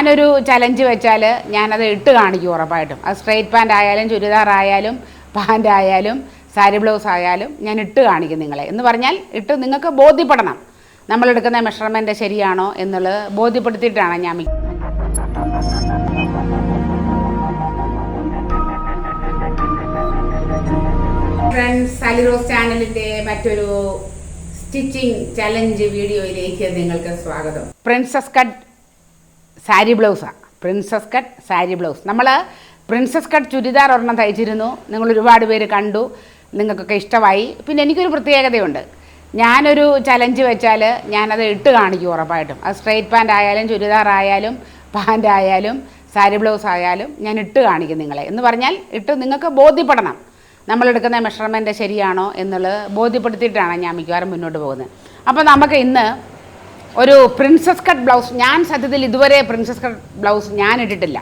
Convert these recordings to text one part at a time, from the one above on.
ഞാനൊരു ചലഞ്ച് വെച്ചാൽ ഞാനത് ഇട്ട് കാണിക്കും ഉറപ്പായിട്ടും. അത് സ്ട്രെയിറ്റ് പാന്റ് ആയാലും ചുരിദാർ ആയാലും പാന്റ് ആയാലും സാരി ബ്ലൗസ് ആയാലും ഞാൻ ഇട്ട് കാണിക്കും നിങ്ങളെ. എന്ന് പറഞ്ഞാൽ ഇട്ട് നിങ്ങൾക്ക് ബോധ്യപ്പെടണം. നമ്മളെടുക്കുന്ന മെഷർമെന്റ് ശരിയാണോ എന്നുള്ളത് ബോധ്യപ്പെടുത്തിയിട്ടാണ് ഞാൻ ഫ്രണ്ട്സ് സാലിറോസ് ചാനലിന്റെ മറ്റൊരു സ്റ്റിച്ചിങ് ചലഞ്ച് വീഡിയോയിലേക്ക് നിങ്ങൾക്ക് സ്വാഗതം. പ്രിൻസസ് കട്ട് സാരി ബ്ലൗസാണ് പ്രിൻസസ് കട്ട് സാരി ബ്ലൗസ്. നമ്മൾ പ്രിൻസസ് കട്ട് ചുരിദാർ ഒരെണ്ണം തയ്ച്ചിരുന്നു. നിങ്ങൾ ഒരുപാട് പേര് കണ്ടു. നിങ്ങൾക്കൊക്കെ ഇഷ്ടമായി. പിന്നെ എനിക്കൊരു പ്രത്യേകതയുണ്ട്. ഞാനൊരു ചലഞ്ച് വെച്ചാൽ ഞാനത് ഇട്ട് കാണിക്കും ഉറപ്പായിട്ടും. അത് സ്ട്രെയിറ്റ് പാന്റ് ആയാലും ചുരിദാർ ആയാലും പാന്റ് ആയാലും സാരി ബ്ലൗസ് ആയാലും ഞാൻ ഇട്ട് കാണിക്കും നിങ്ങളെ. എന്ന് പറഞ്ഞാൽ ഇട്ട് നിങ്ങൾക്ക് ബോധ്യപ്പെടണം. നമ്മളെടുക്കുന്ന മെഷർമെന്റ് ശരിയാണോ എന്നുള്ളത് ബോധ്യപ്പെടുത്തിയിട്ടാണ് ഞാൻ മിക്കവാറും മുന്നോട്ട് പോകുന്നത്. അപ്പോൾ നമുക്ക് ഇന്ന് ഒരു പ്രിൻസസ് കട്ട് ബ്ലൗസ് ഞാൻ സത്യത്തിൽ ഇതുവരെ പ്രിൻസസ് കട്ട് ബ്ലൗസ് ഞാൻ ഇട്ടിട്ടില്ല.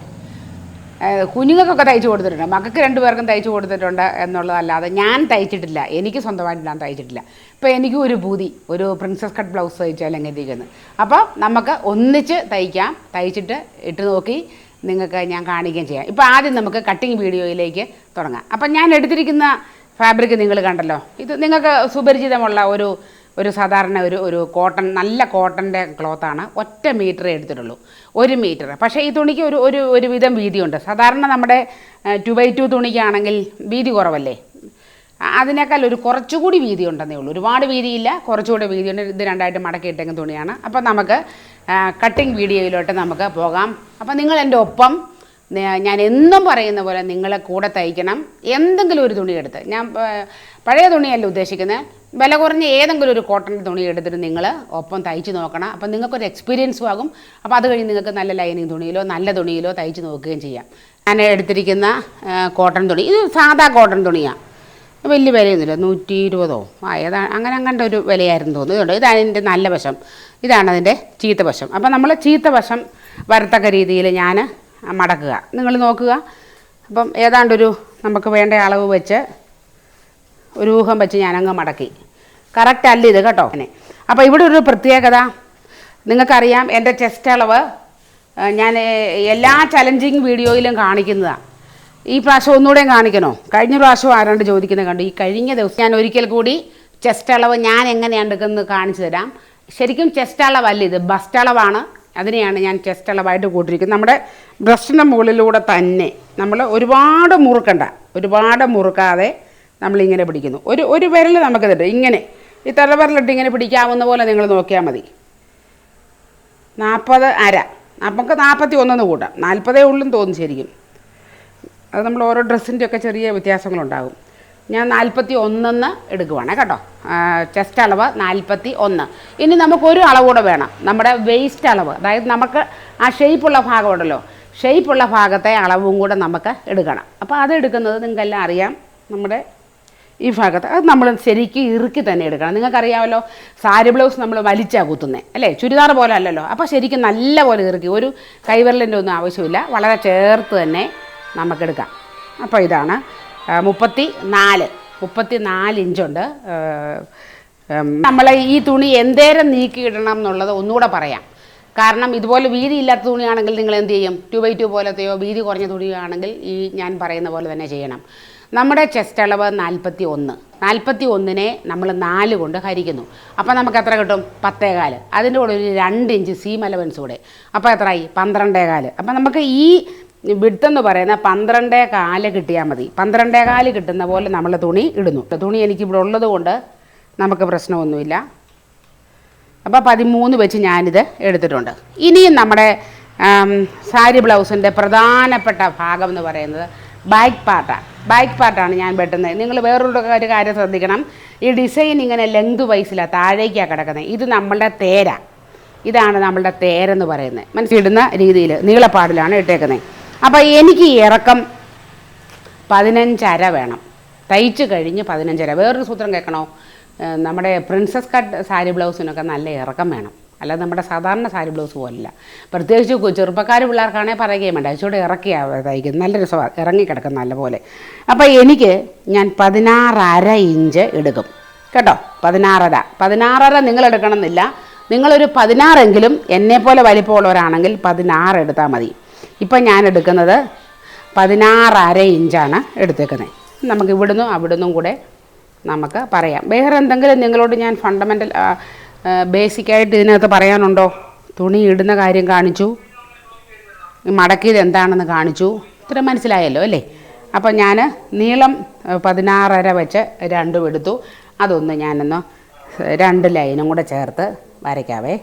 കുഞ്ഞുങ്ങൾക്കൊക്കെ തയ്ച്ചു കൊടുത്തിട്ടുണ്ട്. മക്കൾക്ക് രണ്ടുപേർക്കും തയ്ച്ചു കൊടുത്തിട്ടുണ്ട് എന്നുള്ളതല്ലാതെ ഞാൻ തയ്ച്ചിട്ടില്ല. എനിക്ക് സ്വന്തമായിട്ട് ഞാൻ തയ്ച്ചിട്ടില്ല. ഇപ്പോൾ എനിക്കും ഒരു ഭൂതി ഒരു പ്രിൻസസ് കട്ട് ബ്ലൗസ് തയ്ച്ചാൽ എങ്ങനെ ഇരിക്കുന്നത് അപ്പോൾ നമുക്ക് ഒന്നിച്ച് തയ്ക്കാം. തയ്ച്ചിട്ട് ഇട്ട് നോക്കി നിങ്ങൾക്ക് ഞാൻ കാണിക്കുകയും ചെയ്യാം. ഇപ്പോൾ ആദ്യം നമുക്ക് കട്ടിങ് വീഡിയോയിലേക്ക് തുടങ്ങാം. അപ്പം ഞാൻ എടുത്തിരിക്കുന്ന ഫാബ്രിക് നിങ്ങൾ കണ്ടല്ലോ. ഇത് നിങ്ങൾക്ക് സുപരിചിതമുള്ള ഒരു ഒരു സാധാരണ ഒരു ഒരു കോട്ടൺ നല്ല കോട്ടന്റെ ക്ലോത്താണ്. ഒറ്റ മീറ്റർ എടുത്തിട്ടുള്ളൂ. ഒരു മീറ്റർ പക്ഷേ ഈ തുണിക്ക് ഒരു ഒരു ഒരു വിധം വീതിയുണ്ട്. സാധാരണ നമ്മുടെ ടു ബൈ ടു തുണിക്കാണെങ്കിൽ വീതി കുറവല്ലേ? അതിനേക്കാൾ ഒരു കുറച്ചുകൂടി വീതി ഉണ്ടെന്നേ ഉള്ളൂ. ഒരുപാട് വീതിയില്ല കുറച്ചുകൂടി വീതിയുണ്ട്. ഇത് രണ്ടായിട്ട് മടക്കി മടക്കിയിട്ടെങ്കിൽ തുണിയാണ്. അപ്പോൾ നമുക്ക് കട്ടിങ് വീഡിയോയിലോട്ട് നമുക്ക് പോകാം. അപ്പോൾ നിങ്ങൾ എന്റെ ഒപ്പം ഞാൻ എന്നും പറയുന്ന പോലെ നിങ്ങളെ കൂടെ തയ്ക്കണം. എന്തെങ്കിലും ഒരു തുണി എടുത്ത്. ഞാൻ പഴയ തുണിയല്ല ഉദ്ദേശിക്കുന്നത് വില കുറഞ്ഞ ഏതെങ്കിലും ഒരു കോട്ടൺ തുണി എടുത്തിട്ട് നിങ്ങൾ ഒപ്പം തയ്ച്ച് നോക്കണം. അപ്പം നിങ്ങൾക്കൊരു എക്സ്പീരിയൻസും ആകും. അപ്പോൾ അത് കഴിഞ്ഞ് നിങ്ങൾക്ക് നല്ല ലൈനിങ് തുണിയിലോ നല്ല തുണിയിലോ തയ്ച്ച് നോക്കുകയും ചെയ്യാം. ഞാൻ എടുത്തിരിക്കുന്ന കോട്ടൺ തുണി. ഇത് സാധാ കോട്ടൺ തുണിയാണ് വലിയ വിലയൊന്നുമില്ല. നൂറ്റി ഇരുപതോ ആ അങ്ങനെ അങ്ങനത്തെ ഒരു വിലയായിരുന്നു തോന്നുന്നു. ഇതാണ് ഇതിന്റെ നല്ല വശം. ഇതാണ് അതിന്റെ ചീത്ത വശം. അപ്പം നമ്മൾ ചീത്ത വശം വരത്തക്ക രീതിയിൽ ഞാൻ മടക്കുക. നിങ്ങൾ നോക്കുക. അപ്പം ഏതാണ്ടൊരു നമുക്ക് വേണ്ട അളവ് വെച്ച് ഒരു ഊഹം വെച്ച് ഞാനങ്ങ് മടക്കി. കറക്റ്റ് അല്ല ഇത് കേട്ടോ. അപ്പോൾ ഇവിടെ ഒരു പ്രത്യേകത. നിങ്ങൾക്കറിയാം എന്റെ ചെസ്റ്റ് അളവ് ഞാൻ എല്ലാ ചലഞ്ചിങ് വീഡിയോയിലും കാണിക്കുന്നതാണ് ഈ പ്രാവശ്യം ഒന്നുകൂടെയും കാണിക്കണോ? കഴിഞ്ഞ പ്രാവശ്യം ആരാണ്ട് ചോദിക്കുന്നത് കണ്ടു. ഈ കഴിഞ്ഞ ദിവസം ഞാൻ ഒരിക്കൽ കൂടി ചെസ്റ്റ് അളവ് ഞാൻ എങ്ങനെയാണ് എടുക്കുന്നത് കാണിച്ചു തരാം. ശരിക്കും ചെസ്റ്റ് അളവല്ല ഇത്. ബസ്റ്റ് അളവാണ്. അതിനെയാണ് ഞാൻ ചെസ്റ്റ് അളവായിട്ട് കൂട്ടിരിക്കുന്നത് നമ്മുടെ ബ്രസ്റ്റിന്റെ മുകളിലൂടെ തന്നെ നമ്മൾ ഒരുപാട് മുറുക്കണ്ട. ഒരുപാട് മുറുക്കാതെ നമ്മളിങ്ങനെ പിടിക്കുന്നു. ഒരു ഒരു വിരൽ നമുക്കിതിട്ട് ഇങ്ങനെ. ഈ തലവിരലിട്ട് ഇങ്ങനെ പിടിക്കാവുന്ന പോലെ നിങ്ങൾ നോക്കിയാൽ മതി. നാൽപ്പത് അര. നമുക്ക് നാൽപ്പത്തി ഒന്നെന്ന് കൂട്ടാം. നാൽപ്പതേ ഉള്ളും തോന്നും ശരിക്കും. അത് നമ്മൾ ഓരോ ഡ്രസ്സിന്റെയൊക്കെ ചെറിയ വ്യത്യാസങ്ങളുണ്ടാകും. ഞാൻ നാൽപ്പത്തി ഒന്നെന്ന് എടുക്കുവാണ് കേട്ടോ. ചെസ്റ്റ് അളവ് നാൽപ്പത്തി ഒന്ന് ഇനി നമുക്കൊരു അളവ് കൂടെ വേണം. നമ്മുടെ വേസ്റ്റ് അളവ്. അതായത് നമുക്ക് ആ ഷേപ്പുള്ള ഭാഗമുണ്ടല്ലോ ഷേപ്പുള്ള ഭാഗത്തെ അളവും കൂടെ നമുക്ക് എടുക്കണം. അപ്പോൾ അത് എടുക്കുന്നത് നിങ്ങൾക്കെല്ലാം അറിയാം. നമ്മുടെ ഈ ഭാഗത്ത്. അത് നമ്മൾ ശരിക്കും ഇറുക്കി തന്നെ എടുക്കണം. നിങ്ങൾക്കറിയാമല്ലോ സാരി ബ്ലൗസ് നമ്മൾ വലിച്ചാ കുത്തുന്നത് അല്ലേ? ചുരിദാർ പോലെ അല്ലല്ലോ. അപ്പോൾ ശരിക്കും നല്ല പോലെ ഇറുക്കി. ഒരു കൈവിരലിന്റെ ഒന്നും ആവശ്യമില്ല. വളരെ ചേർത്ത് തന്നെ നമുക്കെടുക്കാം. അപ്പോൾ ഇതാണ് മുപ്പത്തി നാല് മുപ്പത്തി നാല് ഇഞ്ചുണ്ട് നമ്മൾ ഈ തുണി എന്തേരം നീക്കിയിടണം എന്നുള്ളത് ഒന്നുകൂടെ പറയാം. കാരണം ഇതുപോലെ വീതി ഇല്ലാത്ത തുണിയാണെങ്കിൽ നിങ്ങൾ എന്ത് ചെയ്യും? ടു ബൈ ടു പോലത്തെയോ വീതി കുറഞ്ഞ തുണിയാണെങ്കിൽ ഈ ഞാൻ പറയുന്ന പോലെ തന്നെ ചെയ്യണം. നമ്മുടെ ചെസ്റ്റ് അളവ് നാൽപ്പത്തി ഒന്ന് നാൽപ്പത്തി ഒന്നിനെ നമ്മൾ നാല് കൊണ്ട് ഹരിക്കുന്നു. അപ്പോൾ നമുക്ക് എത്ര കിട്ടും? പത്തേകാൽ അതിന്റെ കൂടെ ഒരു രണ്ട് ഇഞ്ച് സീം അലവൻസ് കൂടെ. അപ്പോൾ എത്രയായി പന്ത്രണ്ടേ കാൽ. അപ്പോൾ നമുക്ക് ഈ വിടുത്തെന്ന് പറയുന്ന പന്ത്രണ്ടേ കാൽ കിട്ടിയാൽ മതി. പന്ത്രണ്ടേ കാൽ കിട്ടുന്ന പോലെ നമ്മൾ തുണി ഇടുന്നു. തുണി എനിക്കിവിടെ ഉള്ളത് കൊണ്ട് നമുക്ക് പ്രശ്നമൊന്നുമില്ല. അപ്പോൾ പതിമൂന്ന് വെച്ച് ഞാനിത് എടുത്തിട്ടുണ്ട്. ഇനിയും നമ്മുടെ സാരി ബ്ലൗസിന്റെ പ്രധാനപ്പെട്ട ഭാഗം എന്ന് പറയുന്നത് ബാക്ക് പാർട്ടാണ് ബാക്ക് പാർട്ടാണ് ഞാൻ വെട്ടുന്നത്. നിങ്ങൾ വേറൊരു ഒരു കാര്യം ശ്രദ്ധിക്കണം. ഈ ഡിസൈൻ ഇങ്ങനെ ലെങ്ത് വൈസിലാണ് താഴേക്കാണ് കിടക്കുന്നത്. ഇത് നമ്മളുടെ തേര. ഇതാണ് നമ്മളുടെ തേരെന്ന് പറയുന്നത്. മനസ്സിലിടുന്ന രീതിയിൽ നീളപ്പാടിലാണ് ഇട്ടേക്കുന്നത്. അപ്പോൾ എനിക്ക് ഇറക്കം പതിനഞ്ചര വേണം. തയ്ച്ച് കഴിഞ്ഞ് പതിനഞ്ചര. വേറൊരു സൂത്രം കേൾക്കണോ? നമ്മുടെ പ്രിൻസസ് കട്ട് സാരി ബ്ലൗസിനൊക്കെ നല്ല ഇറക്കം വേണം. അല്ലാതെ നമ്മുടെ സാധാരണ സാരി ബ്ലൗസ് പോലല്ല. പ്രത്യേകിച്ച് ചെറുപ്പക്കാർ പിള്ളേർക്കാണെങ്കിൽ പറയുകയും വേണ്ട. ഇച്ചിരി ഇറക്കിയാണ് തയ്ക്കുന്നത് ഇറങ്ങി കിടക്കും നല്ലപോലെ അപ്പോൾ എനിക്ക് ഞാൻ പതിനാറര ഇഞ്ച് എടുക്കും. കേട്ടോ? പതിനാറര. പതിനാറര നിങ്ങൾ എടുക്കണം എന്നില്ല നിങ്ങളൊരു പതിനാറെങ്കിലും എന്നെപ്പോലെ വലിപ്പമുള്ളവരാണെങ്കിൽ പതിനാറ് എടുത്താൽ മതി. ഇപ്പം ഞാൻ എടുക്കുന്നത് പതിനാറര ഇഞ്ചാണ് എടുത്തേക്കുന്നത്. നമുക്ക് ഇവിടുന്നും അവിടുന്നും കൂടെ നമുക്ക് പറയാം. വേറെ എന്തെങ്കിലും നിങ്ങളോട് ഞാൻ ഫണ്ടമെന്റൽ ബേസിക്കായിട്ട് ഇതിനകത്ത് പറയാനുണ്ടോ? തുണി ഇടുന്ന കാര്യം കാണിച്ചു. മടക്കിയത് എന്താണെന്ന് കാണിച്ചു. ഇത്ര മനസ്സിലായല്ലോ അല്ലേ? അപ്പം ഞാൻ നീളം പതിനാറര വെച്ച് രണ്ടും എടുത്തു. അതൊന്ന് ഞാനൊന്ന് രണ്ട് ലൈനും കൂടെ ചേർത്ത് വരയ്ക്കാവേ.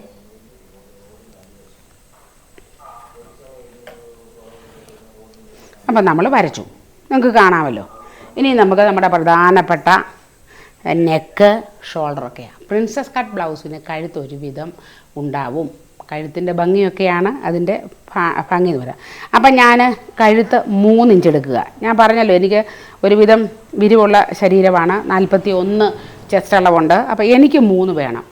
അപ്പം നമ്മൾ വരച്ചു. നിങ്ങൾക്ക് കാണാമല്ലോ. ഇനി നമുക്ക് നമ്മുടെ പ്രധാനപ്പെട്ട നെക്ക് ഷോൾഡറൊക്കെയാണ് പ്രിൻസസ് കട്ട് ബ്ലൗസിന് കഴുത്ത് ഒരുവിധം ഉണ്ടാവും. കഴുത്തിന്റെ ഭംഗിയൊക്കെയാണ് അതിന്റെ ഭംഗി എന്ന് പറയാം. അപ്പം ഞാൻ കഴുത്ത് മൂന്ന് ഇഞ്ച് എടുക്കുക. ഞാൻ പറഞ്ഞല്ലോ എനിക്ക് ഒരുവിധം വിരിവുള്ള ശരീരമാണ്. നാൽപ്പത്തി ഒന്ന് ചെസ്റ്റ് അളവുണ്ട്. അപ്പോൾ എനിക്ക് മൂന്ന് വേണം.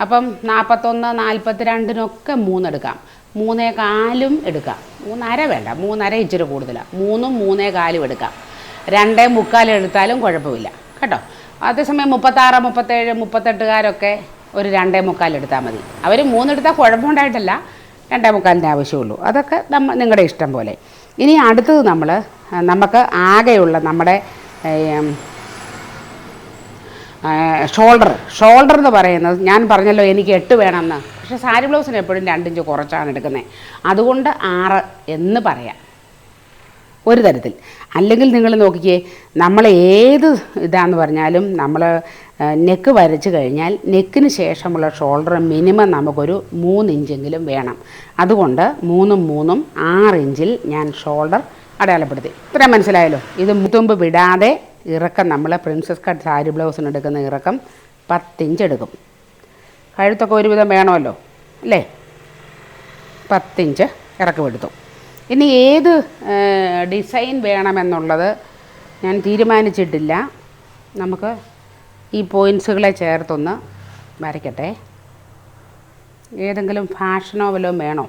അപ്പം നാൽപ്പത്തൊന്ന് നാൽപ്പത്തി രണ്ടിനൊക്കെ മൂന്നെടുക്കാം. മൂന്നേ കാലും എടുക്കാം. മൂന്നര വേണ്ട. മൂന്നര ഇച്ചിരി കൂടുതലാണ് മൂന്നും മൂന്നേ കാലും എടുക്കാം. രണ്ടേ മുക്കാലും എടുത്താലും കുഴപ്പമില്ല. കേട്ടോ? അതേസമയം മുപ്പത്താറ് മുപ്പത്തേഴ് മുപ്പത്തെട്ടുകാരൊക്കെ ഒരു രണ്ടേ മുക്കാൽ എടുത്താൽ മതി. അവർ മൂന്നെടുത്താൽ കുഴപ്പമുണ്ടായിട്ടല്ല രണ്ടേ മുക്കാലിന്റെ ആവശ്യമുള്ളൂ. അതൊക്കെ നമ്മ നിങ്ങളുടെ ഇഷ്ടം പോലെ. ഇനി അടുത്തത് നമ്മൾ നമുക്ക് ആകെയുള്ള നമ്മുടെ ഷോൾഡർ. ഷോൾഡർ എന്ന് പറയുന്നത് ഞാൻ പറഞ്ഞല്ലോ എനിക്ക് എട്ട് വേണമെന്ന് പക്ഷേ സാരി ബ്ലൗസിന് എപ്പോഴും രണ്ടിഞ്ച് കുറച്ചാണ് എടുക്കുന്നത് അതുകൊണ്ട് ആറ് എന്ന് പറയാം. ഒരു തരത്തിൽ. അല്ലെങ്കിൽ നിങ്ങൾ നോക്കിക്കേ നമ്മൾ ഏത് ഇതാന്ന് പറഞ്ഞാലും നമ്മൾ നെക്ക് വരച്ച് കഴിഞ്ഞാൽ നെക്കിന് ശേഷമുള്ള ഷോൾഡർ മിനിമം നമുക്കൊരു മൂന്ന് ഇഞ്ചെങ്കിലും വേണം. അതുകൊണ്ട് മൂന്നും മൂന്നും ആറ് ഇഞ്ചിൽ ഞാൻ ഷോൾഡർ അടയാളപ്പെടുത്തി. ഇത്രയും മനസ്സിലായല്ലോ? ഇത് മുത്തുമ്പ് വിടാതെ ഇറക്കം നമ്മൾ പ്രിൻസസ് കട്ട് സാരി ബ്ലൗസിന് എടുക്കുന്ന ഇറക്കം പത്തിഞ്ച് എടുക്കും. കഴുത്തൊക്കെ ഒരുവിധം വേണമല്ലോ? അല്ലേ? പത്തിഞ്ച് ഇറക്കമെടുത്തു ഇനി ഏത് ഡിസൈൻ വേണമെന്നുള്ളത് ഞാൻ തീരുമാനിച്ചിട്ടില്ല. നമുക്ക് ഈ പോയിൻസുകളെ ചേർത്തൊന്ന് വരയ്ക്കട്ടെ. ഏതെങ്കിലും ഫാഷനോ വല്ലതും വേണോ?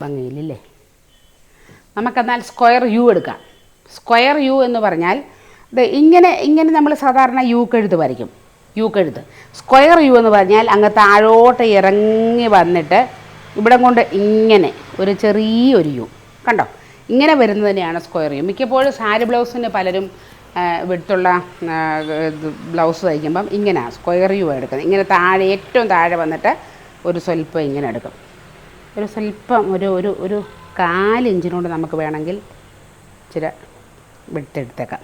ഭംഗിയിലില്ലേ? നമുക്കെന്നാൽ സ്ക്വയർ യു എടുക്കാം. സ്ക്വയർ യു എന്ന് പറഞ്ഞാൽ ഇത് ഇങ്ങനെ ഇങ്ങനെ നമ്മൾ സാധാരണ യു കഴുത്ത് വരയ്ക്കും. യു കഴുത്ത്. സ്ക്വയർ യു എന്ന് പറഞ്ഞാൽ അങ്ങ് താഴോട്ട് ഇറങ്ങി വന്നിട്ട് ഇവിടെ കൊണ്ട് ഇങ്ങനെ ഒരു ചെറിയൊരു യു കണ്ടോ? ഇങ്ങനെ വരുന്നതിനെയാണ് സ്ക്വയർ യു മിക്കപ്പോഴും സാരി ബ്ലൗസിന് പലരും വിടുത്തുള്ള ബ്ലൗസ് തയ്ക്കുമ്പം ഇങ്ങനെ സ്ക്വയർ യു എടുക്കുന്നത്. ഇങ്ങനെ താഴെ ഏറ്റവും താഴെ വന്നിട്ട് ഒരു സ്വല്പം ഇങ്ങനെ എടുക്കും. ഒരു സ്വല്പം ഒരു ഒരു ഒരു കാലിഞ്ചിനോട് നമുക്ക് വേണമെങ്കിൽ ഇച്ചിരി വിട്ടെടുത്തേക്കാം.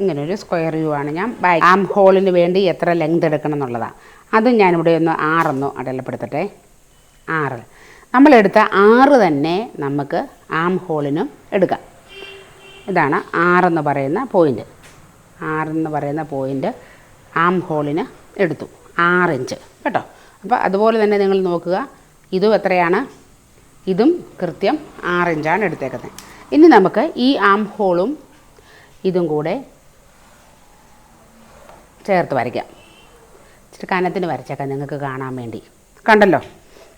ഇങ്ങനെ ഒരു സ്ക്വയർ യു ആണ് ഞാൻ ആം ഹോളിന് വേണ്ടി എത്ര ലെങ്ത് എടുക്കണം എന്നുള്ളതാണ് അതും ഞാനിവിടെ ഒന്ന് ആറൊന്ന് അടയാളപ്പെടുത്തട്ടെ. ആറ്. നമ്മളെടുത്ത ആറ് തന്നെ നമുക്ക് ആം ഹോളിനും എടുക്കാം. ഇതാണ് ആറെന്ന് പറയുന്ന പോയിന്റ് ആറെന്ന് പറയുന്ന പോയിന്റ് ആം ഹോളിന് എടുത്തു. ഇഞ്ച് കേട്ടോ? അപ്പോൾ അതുപോലെ തന്നെ നിങ്ങൾ നോക്കുക. ഇതും എത്രയാണ്? ഇതും കൃത്യം ആറ് ഇഞ്ചാണ് എടുത്തേക്കുന്നത്. ഇനി നമുക്ക് ഈ ആം ഹോളും ഇതും കൂടെ ചേർത്ത് വരയ്ക്കാം. ഇച്ചിരി കനത്തിന് വരച്ചേക്കാം നിങ്ങൾക്ക് കാണാൻ വേണ്ടി. കണ്ടല്ലോ?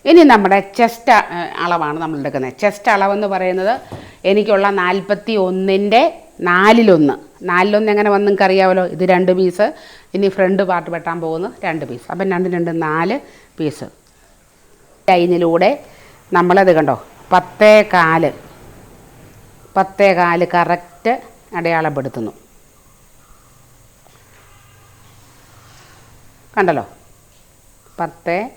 ഇനി നമ്മുടെ ചെസ്റ്റ് അളവാണ് നമ്മൾ എടുക്കുന്നത്. ചെസ്റ്റ് അളവെന്ന് പറയുന്നത് എനിക്കുള്ള നാൽപ്പത്തി ഒന്നിന്റെ നാലിലൊന്ന്. നാലിലൊന്ന് എങ്ങനെ വന്ന് നിങ്ങൾക്ക് അറിയാമല്ലോ ഇത് രണ്ട് പീസ്. ഇനി ഫ്രണ്ട് പാർട്ട് വെട്ടാൻ പോകുന്നു. രണ്ട് പീസ്. അപ്പം രണ്ട് രണ്ട് നാല് പീസ്. ലൈനിലൂടെ നമ്മളത് കണ്ടോ? പത്തേ കാൽ. പത്തേ കാൽ കറക്റ്റ് അടയാളപ്പെടുത്തുന്നു. കണ്ടല്ലോ? പത്ത്.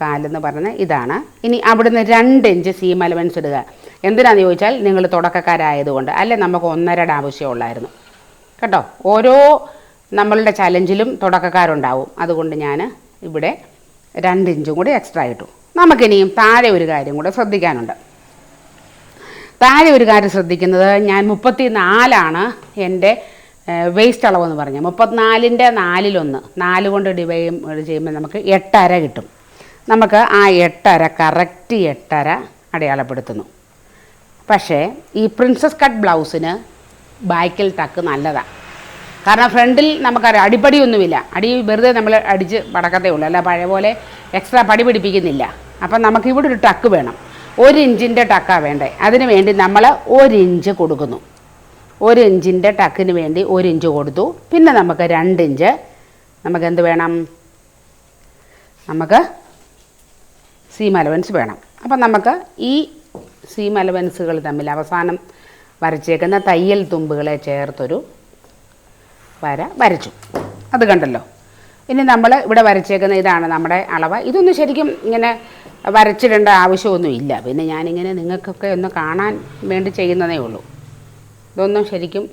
കാലെന്ന് പറഞ്ഞ ഇതാണ്. ഇനി അവിടുന്ന് രണ്ട് ഇഞ്ച് സീം അലവൻസ് ഇടുക. എന്തിനാന്ന് ചോദിച്ചാൽ നിങ്ങൾ തുടക്കക്കാരായതുകൊണ്ട്. അല്ലെ നമുക്ക് ഒന്നരയുടെ ആവശ്യമുള്ളായിരുന്നു കേട്ടോ? ഓരോ നമ്മളുടെ ചലഞ്ചിലും തുടക്കക്കാരുണ്ടാവും. അതുകൊണ്ട് ഞാൻ ഇവിടെ രണ്ട് ഇഞ്ചും കൂടി എക്സ്ട്രാ ഇട്ടു. നമുക്കിനിയും താഴെ ഒരു കാര്യം കൂടെ ശ്രദ്ധിക്കാനുണ്ട്. താഴെ ഒരു കാര്യം ശ്രദ്ധിക്കുന്നത് ഞാൻ മുപ്പത്തി നാലാണ് എന്റെ വേസ്റ്റ് അളവെന്ന് പറഞ്ഞാൽ മുപ്പത്തിനാലിന്റെ നാലിലൊന്ന്. നാല് കൊണ്ട് ഡിവൈഡ് ചെയ്യുമ്പോൾ നമുക്ക് എട്ടര കിട്ടും. നമുക്ക് ആ എട്ടര കറക്റ്റ് എട്ടര അടയാളപ്പെടുത്തുന്നു. പക്ഷേ ഈ പ്രിൻസസ് കട്ട് ബ്ലൗസിന് ബാക്കിൽ ടക്ക് നല്ലതാണ് കാരണം ഫ്രണ്ടിൽ നമുക്കറിയാം അടിപ്പടിയൊന്നുമില്ല അടി വെറുതെ നമ്മൾ അടിച്ച് പടക്കത്തേ ഉള്ളൂ. അല്ല പഴയ പോലെ എക്സ്ട്രാ പടി പിടിപ്പിക്കുന്നില്ല. അപ്പം നമുക്ക് ഇവിടെ ഒരു ടക്ക് വേണം. ഒരു ഇഞ്ചിന്റെ ടക്കാണ് വേണ്ടേ. അതിന് വേണ്ടി നമ്മൾ ഒരു ഇഞ്ച് കൊടുക്കുന്നു. ഒരു ഇഞ്ചിന്റെ ടക്കിന് വേണ്ടി ഒരു ഇഞ്ച് കൊടുത്തു. പിന്നെ നമുക്ക് രണ്ട് ഇഞ്ച്. നമുക്ക് എന്ത് വേണം? നമുക്ക് സീം അലവൻസ് വേണം. അപ്പം നമുക്ക് ഈ സീം അലവൻസുകൾ തമ്മിൽ അവസാനം വരച്ചേക്കുന്ന തയ്യൽ തുമ്പുകളെ ചേർത്തൊരു വര വരച്ചു. അത് കണ്ടല്ലോ. ഇനി നമ്മൾ ഇവിടെ വരച്ചേക്കുന്ന ഇതാണ് നമ്മുടെ അളവ്. ഇതൊന്നും ശരിക്കും ഇങ്ങനെ വരച്ചിടേണ്ട ആവശ്യമൊന്നുമില്ല. പിന്നെ ഞാനിങ്ങനെ നിങ്ങൾക്കൊക്കെ ഒന്ന് കാണാൻ വേണ്ടി ചെയ്യുന്നതേ ഉള്ളൂ. ഇതൊന്നും ശരിക്കും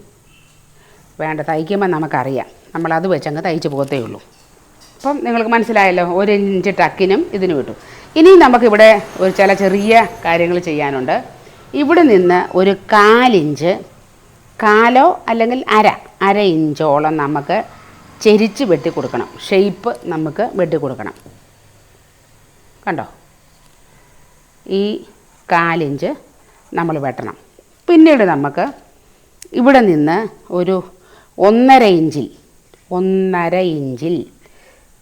വേണ്ട തയ്ക്കുമ്പോൾ നമുക്കറിയാം. നമ്മളത് വെച്ചങ്ങ് തയ്ച്ച് പോകത്തേ ഉള്ളൂ. അപ്പം നിങ്ങൾക്ക് മനസ്സിലായല്ലോ ഒരു ഇഞ്ച് ടക്കിനും ഇതിന് വിട്ടു ഇനി നമുക്കിവിടെ ഒരു ചില ചെറിയ കാര്യങ്ങൾ ചെയ്യാനുണ്ട്. ഇവിടെ നിന്ന് ഒരു കാലിഞ്ച് കാലോ അല്ലെങ്കിൽ അര അര ഇഞ്ചോളം നമുക്ക് ചെരിച്ച് വെട്ടി കൊടുക്കണം. ഷെയ്പ്പ് നമുക്ക് വെട്ടി കൊടുക്കണം. കണ്ടോ? ഈ കാലിഞ്ച് നമ്മൾ വെട്ടണം. പിന്നീട് നമുക്ക് ഇവിടെ നിന്ന് ഒരു ഒന്നര ഇഞ്ചിൽ ഒന്നര ഇഞ്ചിൽ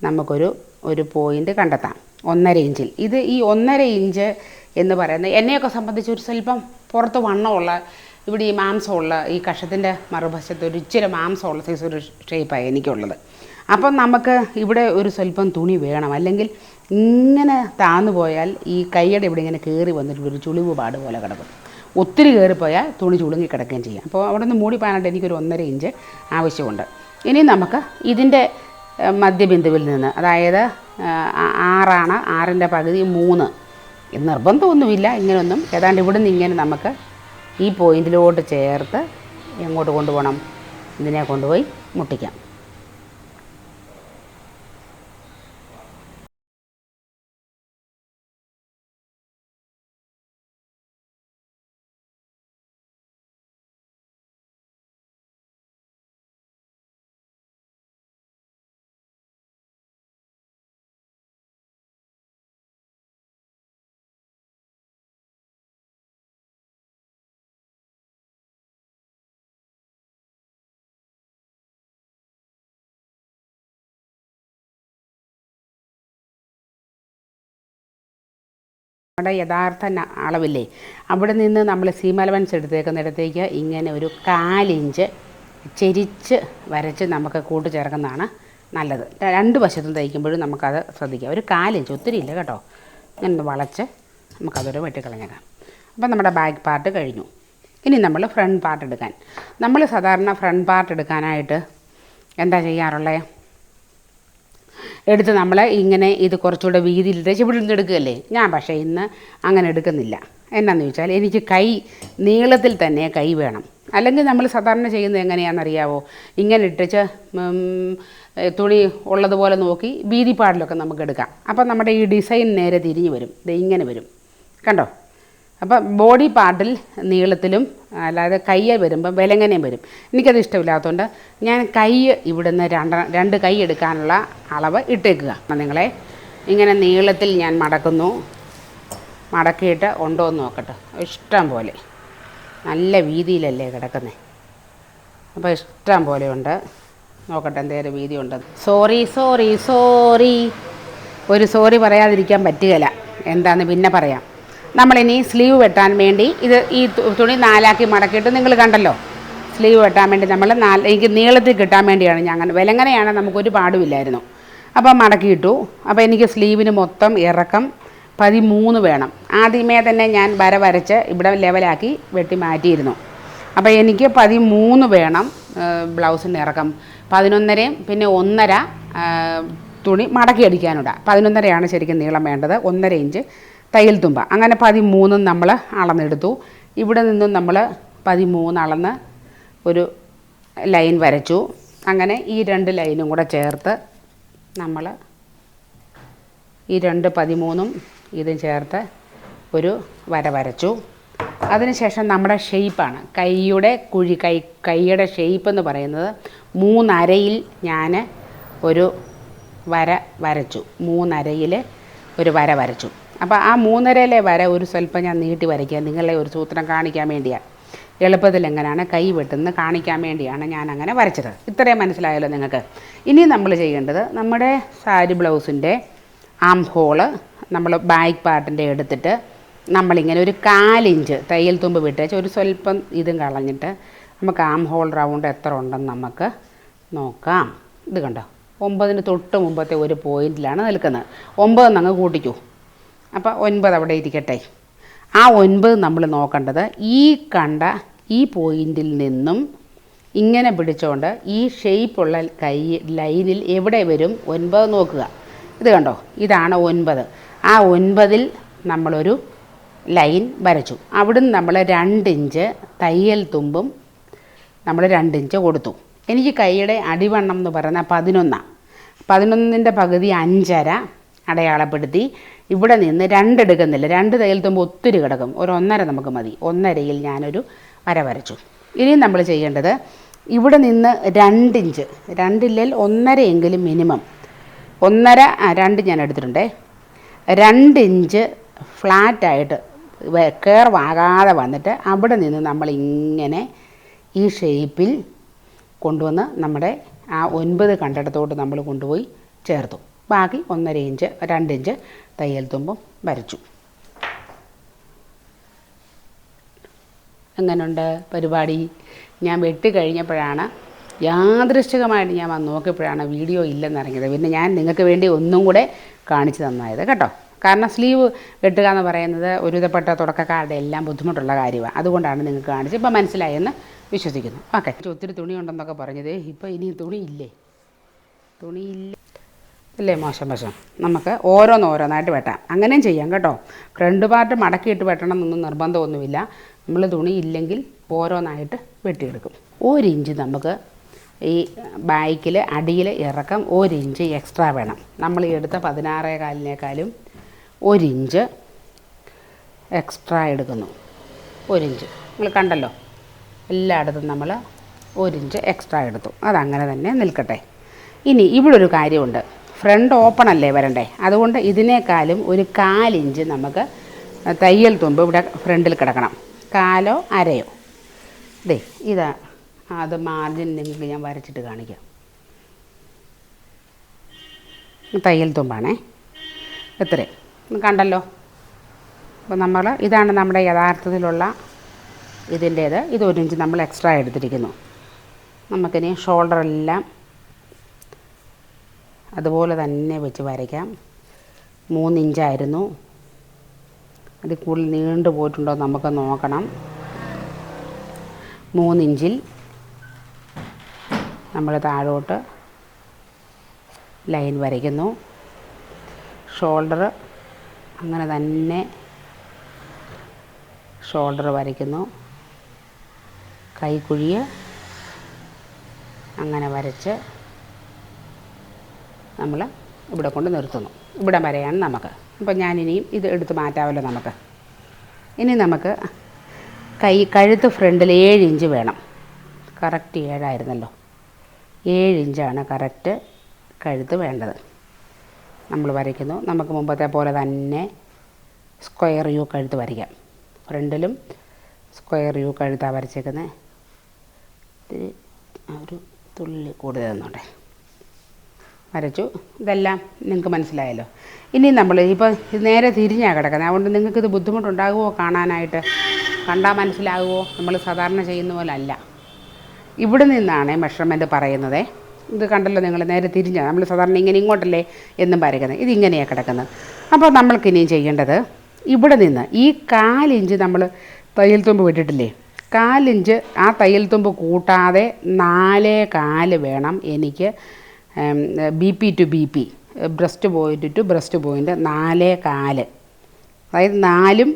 നമുക്കൊരു ഒരു പോയിന്റ് കണ്ടെത്താം. ഒന്നര ഇഞ്ചിൽ. ഇത് ഈ ഒന്നര ഇഞ്ച് എന്ന് പറയുന്നത് എന്നെയൊക്കെ സംബന്ധിച്ച് ഒരു സ്വല്പം പുറത്ത് വണ്ണമുള്ള ഇവിടെ ഈ മാംസമുള്ള ഈ കഷത്തിന്റെ മറുവശത്ത് ഒരു ഇച്ചിരി മാംസമുള്ള സൈസ് ഒരു ഷേപ്പായി എനിക്കുള്ളത്. അപ്പം നമുക്ക് ഇവിടെ ഒരു സ്വല്പം തുണി വേണം. അല്ലെങ്കിൽ ഇങ്ങനെ താന്നു പോയാൽ ഈ കൈയുടെ ഇവിടെ ഇങ്ങനെ കയറി വന്നിട്ട് ഒരു ചുളിവ് പാട് പോലെ കിടക്കും. ഒത്തിരി കയറിപ്പോയാൽ തുണി ചുളുങ്ങി കിടക്കുകയും ചെയ്യാം. അപ്പോൾ അവിടെ നിന്ന് മൂടി പാനായിട്ട് എനിക്കൊരു ഒന്നര ഇഞ്ച് ആവശ്യമുണ്ട്. ഇനി നമുക്ക് ഇതിന്റെ മധ്യബിന്ദുവിൽ നിന്ന് അതായത് ആറാണ് ആറിന്റെ പകുതി മൂന്ന് നിർബന്ധമൊന്നുമില്ല ഇങ്ങനെയൊന്നും ഏതാണ്ട് ഇവിടെ നിന്ന് ഇങ്ങനെ നമുക്ക് ഈ പോയിന്റിലോട്ട് ചേർത്ത് എങ്ങോട്ട് കൊണ്ടുപോകണം ഇതിനെ കൊണ്ടുപോയി മുട്ടിക്കാം. നമ്മുടെ യഥാർത്ഥ അളവില്ലേ? അവിടെ നിന്ന് നമ്മൾ സീം അലവൻസ് എടുത്തേക്കുന്നിടത്തേക്ക് ഇങ്ങനെ ഒരു കാലിഞ്ച് ചെരിച്ച് വരച്ച് നമുക്ക് കൂട്ട് ചേർക്കുന്നതാണ് നല്ലത്. രണ്ട് വശത്തും തയ്ക്കുമ്പോഴും നമുക്കത് ശ്രദ്ധിക്കാം. ഒരു കാലിഞ്ച് ഒത്തിരി ഇല്ല കേട്ടോ. ഇങ്ങനെ വളച്ച് നമുക്കതൊരു വെട്ടിക്കളഞ്ഞേക്കാം. അപ്പം നമ്മുടെ ബാക്ക് പാർട്ട് കഴിഞ്ഞു. ഇനി നമ്മൾ ഫ്രണ്ട് പാർട്ട് എടുക്കാൻ. നമ്മൾ സാധാരണ ഫ്രണ്ട് പാർട്ട് എടുക്കാനായിട്ട് എന്താ ചെയ്യാറുള്ളത് എടുത്ത് നമ്മൾ ഇങ്ങനെ ഇത് കുറച്ചുകൂടെ വീതിയിലിട്ട് ഇവിടെ നിന്ന് എടുക്കുകയല്ലേ? ഞാൻ പക്ഷേ ഇന്ന് അങ്ങനെ എടുക്കുന്നില്ല. എന്നാന്ന് ചോദിച്ചാൽ എനിക്ക് കൈ നീളത്തിൽ തന്നെ കൈ വേണം. അല്ലെങ്കിൽ നമ്മൾ സാധാരണ ചെയ്യുന്നത് എങ്ങനെയാണെന്നറിയാവോ? ഇങ്ങനെ ഇട്ടിച്ച് തുണി ഉള്ളതുപോലെ നോക്കി വീതിപ്പാടിലൊക്കെ നമുക്ക് എടുക്കാം. അപ്പം നമ്മുടെ ഈ ഡിസൈൻ നേരെ തിരിഞ്ഞ് വരും. ഇത് ഇങ്ങനെ വരും. കണ്ടോ? അപ്പം ബോഡി പാർട്ടിൽ നീളത്തിലും അല്ലാതെ കയ്യ വരുമ്പം വിലങ്ങനെയും വരും. എനിക്കത് ഇഷ്ടമില്ലാത്തതുകൊണ്ട് ഞാൻ കൈ ഇവിടുന്ന് രണ്ട് രണ്ട് കൈ എടുക്കാനുള്ള അളവ് ഇട്ടേക്കുക. നിങ്ങളെ ഇങ്ങനെ നീളത്തിൽ ഞാൻ മടക്കുന്നു. മടക്കിയിട്ട് ഉണ്ടോ എന്ന് നോക്കട്ടെ. ഇഷ്ടം പോലെ. നല്ല വീതിയിലല്ലേ കിടക്കുന്നത് അപ്പോൾ ഇഷ്ടം പോലെ ഉണ്ട്. നോക്കട്ടെ എന്തേലും വീതി ഉണ്ട് സോറി സോറി സോറി ഒരു സോറി പറയാതിരിക്കാൻ പറ്റുകയില്ല. എന്താണെന്ന് പിന്നെ പറയാം. നമ്മളിനി സ്ലീവ് വെട്ടാൻ വേണ്ടി ഇത് ഈ തുണി നാലാക്കി മടക്കിയിട്ട് നിങ്ങൾ കണ്ടല്ലോ. സ്ലീവ് വെട്ടാൻ വേണ്ടി നമ്മൾ നാല് എനിക്ക് നീളത്തിൽ കിട്ടാൻ വേണ്ടിയാണ് ഞാൻ വിലങ്ങനെയാണ് നമുക്കൊരു പാടുമില്ലായിരുന്നു അപ്പം മടക്കിയിട്ടു. അപ്പോൾ എനിക്ക് സ്ലീവിന് മൊത്തം ഇറക്കം പതിമൂന്ന് വേണം. ആദ്യമേ തന്നെ ഞാൻ വര വരച്ച് ഇവിടെ ലെവലാക്കി വെട്ടി മാറ്റിയിരുന്നു. അപ്പോൾ എനിക്ക് പതിമൂന്ന് വേണം ബ്ലൗസിന്റെ ഇറക്കം. പതിനൊന്നരയും പിന്നെ ഒന്നര തുണി മടക്കി അടിക്കാനുണ്ട്. പതിനൊന്നരയാണ് ശരിക്കും നീളം വേണ്ടത്. ഒന്നര ഇഞ്ച് തയ്യൽ തുമ്പ. അങ്ങനെ പതിമൂന്നും നമ്മൾ അളന്നെടുത്തു. ഇവിടെ നിന്നും നമ്മൾ പതിമൂന്ന് അളന്ന് ഒരു ലൈൻ വരച്ചു. അങ്ങനെ ഈ രണ്ട് ലൈനും കൂടെ ചേർത്ത് നമ്മൾ ഈ രണ്ട് പതിമൂന്നും ഇതും ചേർത്ത് ഒരു വര വരച്ചു. അതിനുശേഷം നമ്മുടെ ഷെയ്പ്പാണ്. കൈയുടെ കുഴി കൈ കൈയുടെ ഷെയ്പ്പ് എന്ന് പറയുന്നത് മൂന്നരയിൽ ഞാൻ ഒരു വര വരച്ചു. മൂന്നരയിൽ ഒരു വര വരച്ചു. അപ്പോൾ ആ മൂന്നരയിലെ വര ഒരു സ്വല്പം ഞാൻ നീട്ടി വരയ്ക്കുക നിങ്ങളെ ഒരു സൂത്രം കാണിക്കാൻ വേണ്ടിയാണ് എളുപ്പത്തിൽ എങ്ങനെയാണ് കൈ വെട്ടുന്നത് കാണിക്കാൻ വേണ്ടിയാണ് ഞാൻ അങ്ങനെ വരച്ചത്. ഇത്രയും മനസ്സിലായല്ലോ നിങ്ങൾക്ക്. ഇനി നമ്മൾ ചെയ്യേണ്ടത് നമ്മുടെ സാരി ബ്ലൗസിന്റെ ആം ഹോൾ നമ്മൾ ബാക്ക് പാർട്ടിന്റെ എടുത്തിട്ട് നമ്മളിങ്ങനെ ഒരു കാലിഞ്ച് തയ്യൽ തുമ്പ് വിട്ടേച്ച് ഒരു സ്വല്പം ഇതും കളഞ്ഞിട്ട് നമുക്ക് ആം ഹോൾ റൗണ്ട് എത്ര ഉണ്ടെന്ന് നമുക്ക് നോക്കാം. ഇത് കണ്ടോ? ഒമ്പതിന് തൊട്ട് മുമ്പത്തെ ഒരു പോയിന്റിലാണ് നിൽക്കുന്നത്. ഒമ്പതെന്ന് അങ്ങ് കൂട്ടിക്കൂ. അപ്പോൾ ഒൻപത് അവിടെ ഇരിക്കട്ടെ. ആ ഒൻപത് നമ്മൾ നോക്കേണ്ടത് ഈ കണ്ട ഈ പോയിന്റിൽ നിന്നും ഇങ്ങനെ പിടിച്ചുകൊണ്ട് ഈ ഷേപ്പുള്ള കൈ ലൈനിൽ എവിടെ വരും? ഒൻപത് നോക്കുക. ഇത് കണ്ടോ? ഇതാണ് ഒൻപത്. ആ ഒൻപതിൽ നമ്മളൊരു ലൈൻ വരച്ചു. അവിടുന്ന് നമ്മൾ രണ്ടിഞ്ച് തയ്യൽ തുമ്പും നമ്മൾ രണ്ടിഞ്ച് കൊടുത്തു. എനിക്ക് കൈയുടെ അടിവണ്ണം എന്ന് പറയുന്ന പതിനൊന്നാണ് പതിനൊന്നിന്റെ പകുതി അഞ്ചര അടയാളപ്പെടുത്തി. ഇവിടെ നിന്ന് രണ്ട് എടുക്കുന്നില്ല രണ്ട് തയ്യൽ തുമ്പോൾ ഒത്തിരി കിടക്കും. ഒരു ഒന്നര നമുക്ക് മതി. ഒന്നരയിൽ ഞാനൊരു വര വരച്ചു. ഇനി നമ്മൾ ചെയ്യേണ്ടത് ഇവിടെ നിന്ന് രണ്ടിഞ്ച്. രണ്ടില്ലെങ്കിൽ ഒന്നര എങ്കിലും മിനിമം. ഒന്നര രണ്ട് ഞാൻ എടുത്തിട്ടുണ്ടേ. രണ്ടിഞ്ച് ഫ്ലാറ്റായിട്ട് കയർവാകാതെ വന്നിട്ട് അവിടെ നിന്ന് നമ്മൾ ഇങ്ങനെ ഈ ഷേപ്പിൽ കൊണ്ടുവന്ന് നമ്മുടെ ആ ഒൻപത് കണ്ടിടത്തോട്ട് നമ്മൾ കൊണ്ടുപോയി ചേർത്തു. ബാക്കി ഒന്നര ഇഞ്ച് രണ്ട് ഇഞ്ച് തയ്യൽ തുമ്പും വരച്ചു. എങ്ങനെയുണ്ട് പരിപാടി? ഞാൻ വെട്ടി കഴിഞ്ഞപ്പോഴാണ് യാദൃശ്ചികമായിട്ട് ഞാൻ വന്ന് നോക്കിയപ്പോഴാണ് വീഡിയോ ഇല്ലെന്നിറങ്ങിയത്. പിന്നെ ഞാൻ നിങ്ങൾക്ക് വേണ്ടി ഒന്നും കൂടെ കാണിച്ചു തന്നായത് കേട്ടോ. കാരണം സ്ലീവ് വെട്ടുക എന്ന് പറയുന്നത് ഒരുവിധപ്പെട്ട തുടക്കക്കാരുടെ എല്ലാം ബുദ്ധിമുട്ടുള്ള കാര്യമാണ്. അതുകൊണ്ടാണ് നിങ്ങൾക്ക് കാണിച്ചത്. ഇപ്പോൾ മനസ്സിലായെന്ന് വിശ്വസിക്കുന്നു. ഓക്കെ. ഒത്തിരി തുണി ഉണ്ടെന്നൊക്കെ പറഞ്ഞത്. ഇപ്പോൾ ഇനി തുണിയില്ലേ? തുണിയില്ല? അല്ലേ മോശം വശം നമുക്ക് ഓരോന്നോരോന്നായിട്ട് വെട്ടാം. അങ്ങനെയും ചെയ്യാം കേട്ടോ. ഫ്രണ്ട് പാർട്ട് മടക്കിയിട്ട് വെട്ടണം എന്നൊന്നും നിർബന്ധമൊന്നുമില്ല. നമ്മൾ തുണി ഇല്ലെങ്കിൽ ഓരോന്നായിട്ട് വെട്ടിയെടുക്കും. ഒരു ഇഞ്ച് നമുക്ക് ഈ ബാക്കിൽ അടിയിൽ ഇറക്കം ഒരു ഇഞ്ച് എക്സ്ട്രാ വേണം. നമ്മൾ എടുത്ത പതിനാറേ കാലിനേക്കാളും ഒരിഞ്ച് എക്സ്ട്രാ എടുക്കുന്നു. ഒരിഞ്ച് നിങ്ങൾ കണ്ടല്ലോ? എല്ലായിടത്തും നമ്മൾ ഒരിഞ്ച് എക്സ്ട്രാ എടുത്തു. അതങ്ങനെ തന്നെ നിൽക്കട്ടെ. ഇനി ഇവിടെ ഒരു കാര്യമുണ്ട്. ഫ്രണ്ട് ഓപ്പൺ അല്ലേ വരണ്ടേ? അതുകൊണ്ട് ഇതിനേക്കാളും ഒരു കാലിഞ്ച് നമുക്ക് തയ്യൽ തുമ്പ് ഇവിടെ ഫ്രണ്ടിൽ കിടക്കണം. കാലോ അരയോ? ദേ ഇതാ. അത് മാർജിൻ നിങ്ങൾക്ക് ഞാൻ വരച്ചിട്ട് കാണിക്കാം. തയ്യൽ തുമ്പാണേ. ഇത്രയും കണ്ടല്ലോ. അപ്പോൾ നമ്മൾ ഇതാണ് നമ്മുടെ യഥാർത്ഥത്തിലുള്ള ഇതിന്റേത്. ഇത് ഒരു ഇഞ്ച് നമ്മൾ എക്സ്ട്രാ എടുത്തിരിക്കുന്നു. നമുക്കിനി ഷോൾഡർ എല്ലാം അതുപോലെ തന്നെ വെച്ച് വരയ്ക്കാം. മൂന്നിഞ്ചായിരുന്നു. അതിൽ കൂടുതൽ നീണ്ടു പോയിട്ടുണ്ടോ നമുക്ക് നോക്കണം. മൂന്നിഞ്ചിൽ നമ്മൾ താഴോട്ട് ലൈൻ വരയ്ക്കുന്നു. ഷോൾഡർ അങ്ങനെ തന്നെ ഷോൾഡർ വരയ്ക്കുന്നു. കൈക്കുഴിയ് അങ്ങനെ വരച്ച് നമ്മൾ ഇവിടെ കൊണ്ട് നിർത്തുന്നു. ഇവിടെ വരെയാണ് നമുക്ക്. അപ്പോൾ ഞാനിനിയും ഇത് എടുത്ത് മാറ്റാമല്ലോ നമുക്ക്. ഇനി നമുക്ക് കൈ കഴുത്ത് ഫ്രണ്ടിൽ ഏഴ് ഇഞ്ച് വേണം. കറക്റ്റ് ഏഴായിരുന്നല്ലോ. ഏഴ് ഇഞ്ചാണ് കറക്റ്റ് കഴുത്ത് വേണ്ടത്. നമ്മൾ വരയ്ക്കുന്നു. നമുക്ക് മുമ്പത്തെ പോലെ തന്നെ സ്ക്വയർ യു കഴുത്ത് വരയ്ക്കാം. ഫ്രണ്ടിലും സ്ക്വയർ യു കഴുത്താണ് വരച്ചേക്കുന്നത് ഒരു തുള്ളി കൂടുതൽ തന്നോട്ടെ. വരച്ചു. ഇതെല്ലാം നിങ്ങൾക്ക് മനസ്സിലായല്ലോ. ഇനി നമ്മൾ ഇപ്പോൾ നേരെ തിരിഞ്ഞാണ് കിടക്കുന്നത്. അതുകൊണ്ട് നിങ്ങൾക്ക് ഇത് ബുദ്ധിമുട്ടുണ്ടാകുമോ കാണാനായിട്ട്? കണ്ടാൽ മനസ്സിലാകുമോ നമ്മൾ സാധാരണ ചെയ്യുന്ന പോലെ അല്ല ഇവിടെ നിന്നാണ് മെഷർമെന്റ് പറയുന്നത്. ഇത് കണ്ടല്ലോ നിങ്ങൾ നേരെ തിരിഞ്ഞ. നമ്മൾ സാധാരണ ഇങ്ങനെ ഇങ്ങോട്ടല്ലേ എന്നും വരയ്ക്കുന്നത്. ഇത് ഇങ്ങനെയാണ് കിടക്കുന്നത്. അപ്പോൾ നമ്മൾക്കിനി ചെയ്യേണ്ടത് ഇവിടെ നിന്ന് ഈ കാലിഞ്ച് നമ്മൾ തയ്യൽ തുമ്പ് വിട്ടിട്ടില്ലേ? കാലിഞ്ച് ആ തയ്യൽ തുമ്പ് കൂട്ടാതെ നാലേ കാൽ വേണം എനിക്ക് B P to B P breast point to breast point നാലേ കാൽ. അതായത് നാലും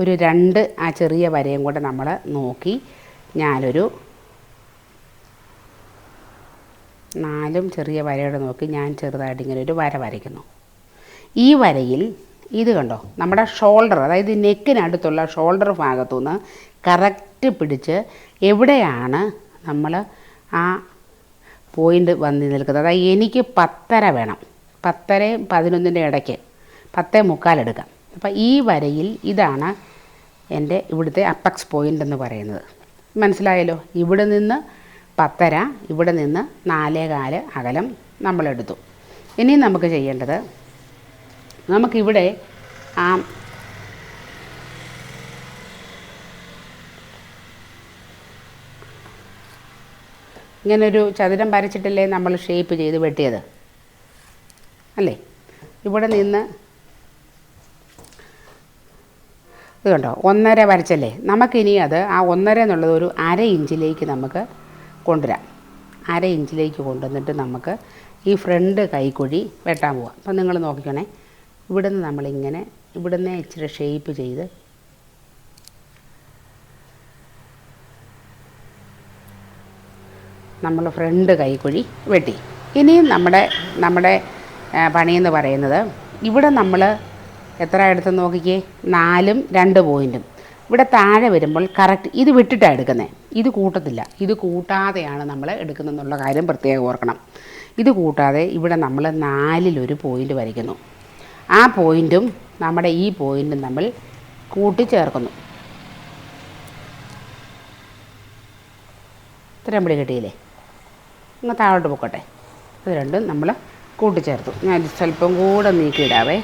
ഒരു രണ്ട് ആ ചെറിയ വരയും കൂടെ നമ്മൾ നോക്കി ഞാനൊരു നാലും ചെറിയ വരയോടെ നോക്കി ഞാൻ ചെറുതായിട്ട് ഇങ്ങനെ ഒരു വര വരയ്ക്കുന്നു. ഈ വരയിൽ ഇത് കണ്ടോ? നമ്മുടെ ഷോൾഡർ അതായത് നെക്കിനടുത്തുള്ള ഷോൾഡർ ഭാഗത്തുനിന്ന് കറക്റ്റ് പിടിച്ച് എവിടെയാണ് നമ്മൾ ആ പോയിന്റ് വന്നി നിൽക്കുന്നത്. അതായത് എനിക്ക് പത്തര വേണം. പത്തരയും പതിനൊന്നിന്റെ ഇടയ്ക്ക് പത്തേ മുക്കാലെടുക്കാം അപ്പോൾ ഈ വരയിൽ ഇതാണ് എന്റെ ഇവിടുത്തെ അപ്പക്സ് പോയിന്റ് എന്ന് പറയുന്നത്. മനസ്സിലായല്ലോ? ഇവിടെ നിന്ന് പത്തര ഇവിടെ നിന്ന് നാലേ കാൽ അകലം നമ്മളെടുത്തു ഇനി നമുക്ക് ചെയ്യേണ്ടത് നമുക്കിവിടെ ആ ഇങ്ങനൊരു ചതുരം വരച്ചിട്ടല്ലേ നമ്മൾ ഷേപ്പ് ചെയ്ത് വെട്ടിയത്? അല്ലേ? ഇവിടെ നിന്ന് ഇത് കണ്ടോ? ഒന്നര വരച്ചല്ലേ? നമുക്കിനി അത് ആ ഒന്നര എന്നുള്ളത് ഒരു അര ഇഞ്ചിലേക്ക് നമുക്ക് കൊണ്ടുവരാം. അര ഇഞ്ചിലേക്ക് കൊണ്ടുവന്നിട്ട് നമുക്ക് ഈ ഫ്രണ്ട് കൈക്കുഴി വെട്ടാൻ പോവാം. അപ്പം നിങ്ങൾ നോക്കിക്കണേ. ഇവിടുന്ന് നമ്മളിങ്ങനെ ഇവിടുന്ന് ഇച്ചിരി ഷേപ്പ് ചെയ്ത് നമ്മൾ ഫ്രണ്ട് കൈക്കുഴി വെട്ടി. ഇനിയും നമ്മുടെ നമ്മുടെ പണിയെന്ന് പറയുന്നത് ഇവിടെ നമ്മൾ എത്ര എടുത്ത് നോക്കിക്കേ? നാലും രണ്ട് പോയിന്റും ഇവിടെ താഴെ വരുമ്പോൾ കറക്റ്റ് ഇത് വിട്ടിട്ടാണ് എടുക്കുന്നത് ഇത് കൂട്ടത്തില്ല. ഇത് കൂട്ടാതെയാണ് നമ്മൾ എടുക്കുന്നതെന്നുള്ള കാര്യം പ്രത്യേകം ഓർക്കണം. ഇത് കൂട്ടാതെ ഇവിടെ നമ്മൾ നാലിലൊരു പോയിന്റ് വരയ്ക്കുന്നു. ആ പോയിന്റും നമ്മുടെ ഈ പോയിന്റും നമ്മൾ കൂട്ടിച്ചേർക്കുന്നു. ഇത്രയും പിടി കിട്ടിയില്ലേ? അങ്ങ് താഴോട്ട് പൊക്കട്ടെ. അത് രണ്ടും നമ്മൾ കൂട്ടിച്ചേർത്തു. ഞാൻ സ്വല്പം കൂടെ നീക്കിയിടാവേ.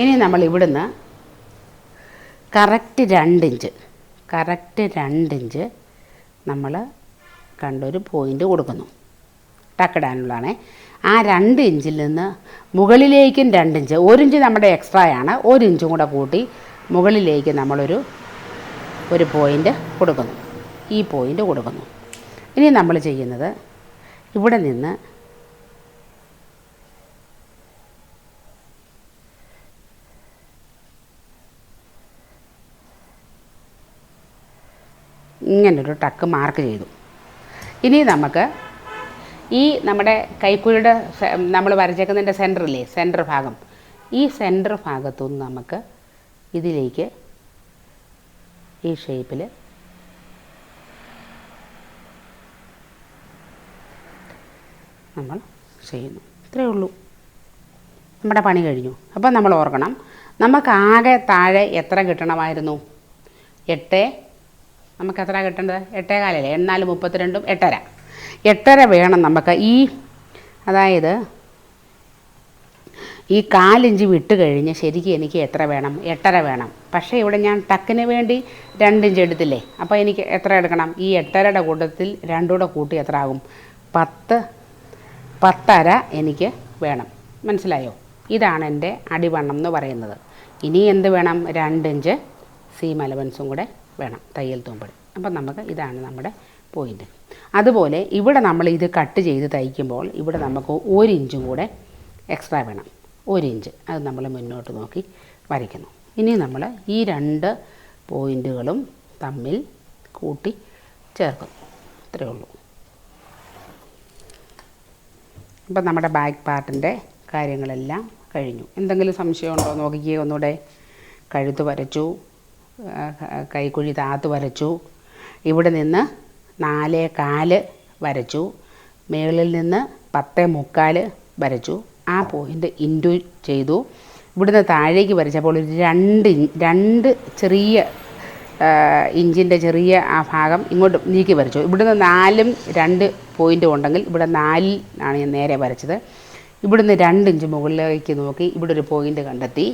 ഇനി നമ്മൾ ഇവിടുന്ന് കറക്റ്റ് രണ്ടിഞ്ച് കറക്റ്റ് രണ്ടിഞ്ച് നമ്മൾ കണ്ടൊരു പോയിന്റ് കൊടുക്കുന്നു. ടക്കിടാനുള്ളതാണേ. ആ രണ്ട് ഇഞ്ചിൽ നിന്ന് മുകളിലേക്കും രണ്ടിഞ്ച് ഒരിഞ്ച് നമ്മുടെ എക്സ്ട്രാ ആണ് ഒരു കൂടെ കൂട്ടി മുകളിലേക്ക് നമ്മളൊരു ഒരു പോയിന്റ് കൊടുക്കുന്നു. ഈ പോയിന്റ് കൊടുക്കുന്നു. ഇനി നമ്മൾ ചെയ്യുന്നത് ഇവിടെ നിന്ന് ഇങ്ങനൊരു ടക്ക് മാർക്ക് ചെയ്തു. ഇനി നമുക്ക് ഈ നമ്മുടെ കൈക്കുഴിയുടെ നമ്മൾ വരച്ചേക്കുന്നതിന്റെ സെന്ററില്ലേ സെന്റർ ഭാഗം. ഈ സെന്റർ ഭാഗത്തുനിന്ന് നമുക്ക് ഇതിലേക്ക് ഈ ഷേപ്പിൽ നമ്മൾ ചെയ്യുന്നു. ഇത്രയേ ഉള്ളൂ. നമ്മുടെ പണി കഴിഞ്ഞു. അപ്പോൾ നമ്മൾ ഓർക്കണം. നമുക്കാകെ താഴെ എത്ര കിട്ടണമായിരുന്നു? എട്ട്. നമുക്ക് എത്ര കിട്ടേണ്ടത്? എട്ടേ കാലല്ലേ എണ്ണാൽ മുപ്പത്തിരണ്ടും എട്ടര. എട്ടര വേണം നമുക്ക്. ഈ അതായത് ഈ കാലിഞ്ച് വിട്ട് കഴിഞ്ഞ് ശരിക്കും എനിക്ക് എത്ര വേണം? എട്ടര വേണം. പക്ഷേ ഇവിടെ ഞാൻ ടക്കിന് വേണ്ടി രണ്ടിഞ്ച് എടുത്തില്ലേ? അപ്പോൾ എനിക്ക് എത്ര എടുക്കണം? ഈ എട്ടരയുടെ കൂട്ടത്തിൽ രണ്ടുകൂടെ കൂട്ടി എത്ര ആകും? പത്ത് പത്തര എനിക്ക് വേണം. മനസ്സിലായോ? ഇതാണ് എന്റെ അടിവണ്ണം എന്ന് പറയുന്നത്. ഇനി എന്ത് വേണം? രണ്ടിഞ്ച് സീം അലവൻസും കൂടെ വേണം. തയ്യൽ തൂമ്പടി അപ്പം നമുക്ക് ഇതാണ് നമ്മുടെ പോയിന്റ് അതുപോലെ ഇവിടെ നമ്മൾ ഇത് കട്ട് ചെയ്ത് തയ്ക്കുമ്പോൾ ഇവിടെ നമുക്ക് ഒരു ഇഞ്ചും കൂടെ എക്സ്ട്രാ വേണം. ഒരു ഇഞ്ച്. അത് നമ്മൾ മുന്നോട്ട് നോക്കി വരയ്ക്കുന്നു. ഇനി നമ്മൾ ഈ രണ്ട് പോയിന്റുകളും തമ്മിൽ കൂട്ടി ചേർക്കുന്നു. ഇത്രയേ ഉള്ളൂ. ഇപ്പം നമ്മുടെ ബാക്ക് പാർട്ടിന്റെ കാര്യങ്ങളെല്ലാം കഴിഞ്ഞു. എന്തെങ്കിലും സംശയമുണ്ടോ? നോക്കിക്കേ ഒന്നുകൂടെ കഴുത്ത് വരച്ചു കൈക്കുഴി താത്ത് വരച്ചു ഇവിടെ നിന്ന് നാലേ കാൽ വരച്ചു മേളിൽ നിന്ന് പത്തേ മുക്കാൽ വരച്ചു. ആ പോയിന്റ് ഇന്റു ചെയ്തു. ഇവിടുന്ന് താഴേക്ക് വരച്ചപ്പോൾ ഒരു രണ്ട് രണ്ട് ചെറിയ ഇഞ്ചിന്റെ ചെറിയ ആ ഭാഗം ഇങ്ങോട്ട് നീക്കി വരച്ചു. ഇവിടുന്ന് നാലും രണ്ട് പോയിന്റ് ഉണ്ടെങ്കിൽ ഇവിടെ നാലിൽ ആണ് ഞാൻ നേരെ വരച്ചത്. ഇവിടുന്ന് രണ്ട് ഇഞ്ച് മുകളിലേക്ക് നോക്കി ഇവിടെ ഒരു പോയിന്റ് കണ്ടെത്തി.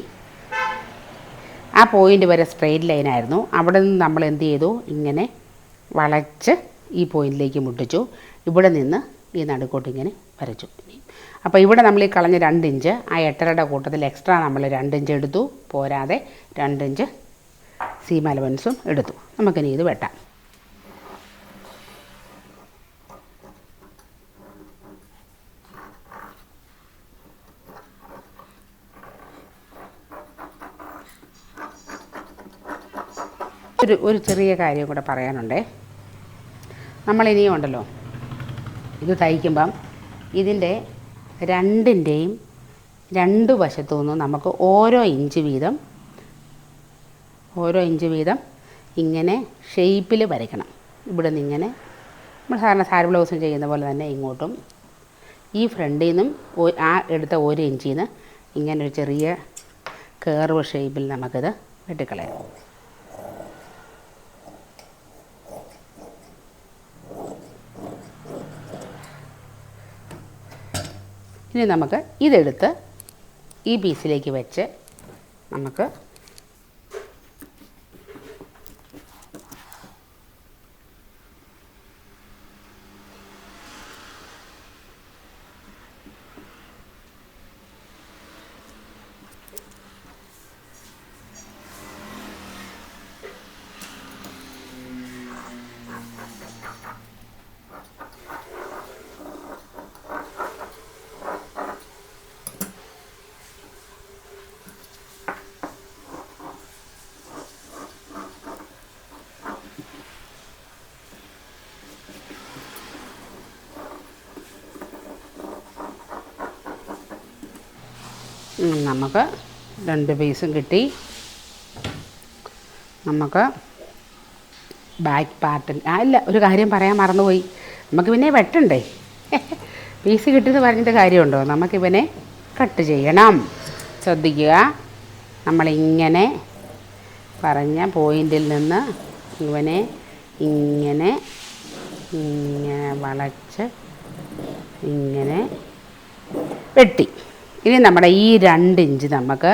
ആ പോയിന്റ് വരെ സ്ട്രെയിറ്റ് ലൈനായിരുന്നു അവിടെ നിന്ന് നമ്മൾ എന്ത് ചെയ്തു? ഇങ്ങനെ വളച്ച് ഈ പോയിന്റിലേക്ക് മുട്ടിച്ചു. ഇവിടെ നിന്ന് ഈ നടുക്കോട്ട് ഇങ്ങനെ വരച്ചു. അപ്പോൾ ഇവിടെ നമ്മൾ ഈ കളഞ്ഞ രണ്ട് ഇഞ്ച് ആ എട്ടരയുടെ കൂട്ടത്തിൽ എക്സ്ട്രാ നമ്മൾ രണ്ട് ഇഞ്ച് എടുത്തു. പോരാതെ രണ്ട് ഇഞ്ച് സീമലവൻസും എടുത്തു. നമുക്കിനി ഇത് വെട്ടാം. ഒരു ഒരു ചെറിയ കാര്യം കൂടെ പറയാനുണ്ടേ. നമ്മളിനിയും ഉണ്ടല്ലോ ഇത് തയ്ക്കുമ്പം ഇതിന്റെ രണ്ടിന്റെയും രണ്ട് വശത്തു നിന്നും നമുക്ക് ഓരോ ഇഞ്ച് വീതം ഓരോ ഇഞ്ച് വീതം ഇങ്ങനെ ഷേപ്പിൽ വരയ്ക്കണം. ഇവിടെ നിന്ന് ഇങ്ങനെ നമ്മൾ സാധാരണ സാരി ബ്ലൗസും ചെയ്യുന്ന പോലെ തന്നെ ഇങ്ങോട്ടും ഈ ഫ്രണ്ടിൽ നിന്നും ആ എടുത്ത ഒരു ഇഞ്ചിൽ നിന്ന് ഇങ്ങനെ ഒരു ചെറിയ കേർവ് ഷേപ്പിൽ നമുക്കിത് വെട്ടിക്കളയാം. ഇനി നമുക്ക് ഇതെടുത്ത് ഈ പീസിലേക്ക് വെച്ച് നമുക്ക് നമുക്ക് രണ്ട് പീസും കിട്ടി. നമുക്ക് ബാക്ക് പാർട്ടിൽ ആ ഇല്ല ഒരു കാര്യം പറയാൻ മറന്നുപോയി. നമുക്ക് പിന്നെ വെട്ടണ്ടേ? പീസ് കിട്ടിയത് പറഞ്ഞിട്ട് കാര്യമുണ്ടോ? നമുക്കിവനെ കട്ട് ചെയ്യണം. ശ്രദ്ധിക്കുക. നമ്മളിങ്ങനെ പറഞ്ഞ പോയിന്റിൽ നിന്ന് ഇവനെ ഇങ്ങനെ ഇങ്ങനെ വളച്ച് ഇങ്ങനെ വെട്ടി. ഇനി നമ്മുടെ ഈ രണ്ട് ഇഞ്ച് നമുക്ക്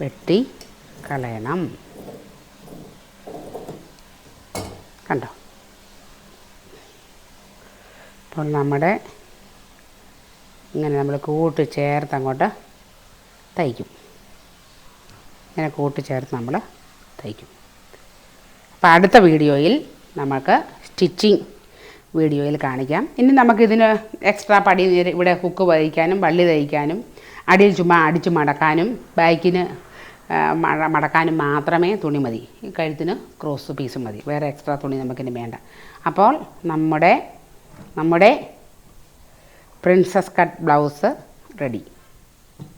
വെട്ടി കളയണം. കണ്ടോ? അപ്പോൾ നമ്മുടെ ഇങ്ങനെ നമ്മൾ കൂട്ടി ചേർത്ത് അങ്ങോട്ട് തയ്ക്കും. ഇങ്ങനെ കൂട്ടി ചേർത്ത് നമ്മൾ തയ്ക്കും. അപ്പോൾ അടുത്ത വീഡിയോയിൽ നമുക്ക് സ്റ്റിച്ചിങ് വീഡിയോയിൽ കാണിക്കാം. ഇനി നമുക്കിതിന് എക്സ്ട്രാ പടി ഇവിടെ ഹുക്ക് വഹിക്കാനും വള്ളി തയ്ക്കാനും അടിയിൽ ചുമ്മാ അടിച്ച് മടക്കാനും ബാക്കിന് മടക്കാനും മാത്രമേ തുണി മതി. ഈ കഴുത്തിന് ക്രോസ് പീസ് മതി. വേറെ എക്സ്ട്രാ തുണി നമുക്കിനി വേണ്ട. അപ്പോൾ നമ്മുടെ നമ്മുടെ പ്രിൻസസ് കട്ട് ബ്ലൗസ് റെഡി